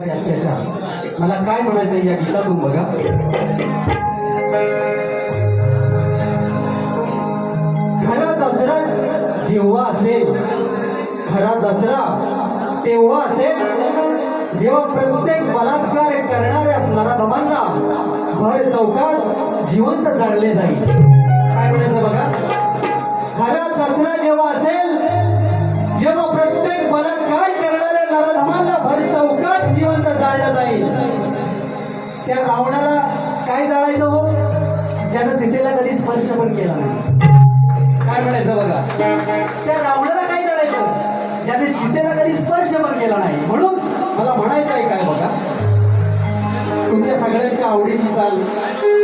मला काय म्हणायचं या गीतातून बघा. खरा दसरा जेव्हा असेल खरा दसरा तेव्हा असेल जेव्हा प्रत्येक बलात्कार करणाऱ्या नराधमांना भर चौकात जिवंत जाळले जाईल. काय म्हणायचं बघा? खरा दसरा जेव्हा असेल सुद्धा जाळला जाईल. त्या रावणाला काय जाळायचं हो? ज्यानं सीतेला कधी स्पर्श पण केला नाही. काय म्हणायचं बघा? त्या रावणाला काय जाळायचं? ज्याने सीतेला कधी स्पर्श पण केला नाही. म्हणून मला म्हणायचं आहे काय बघा? तुमच्या सगळ्यांच्या आवडीची चाल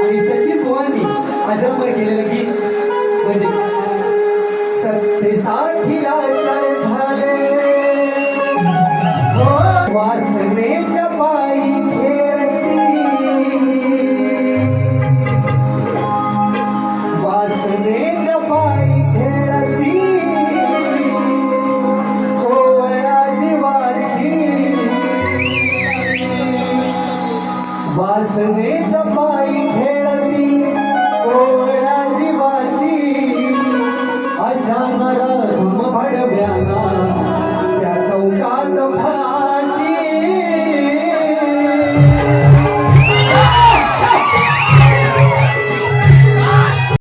आणि सचिन बुवांनी अजरामर केलेलं गीत म्हणजे सत्तेसाठी वासने सफाई खेळती कोवळाची वाशी अशा नरा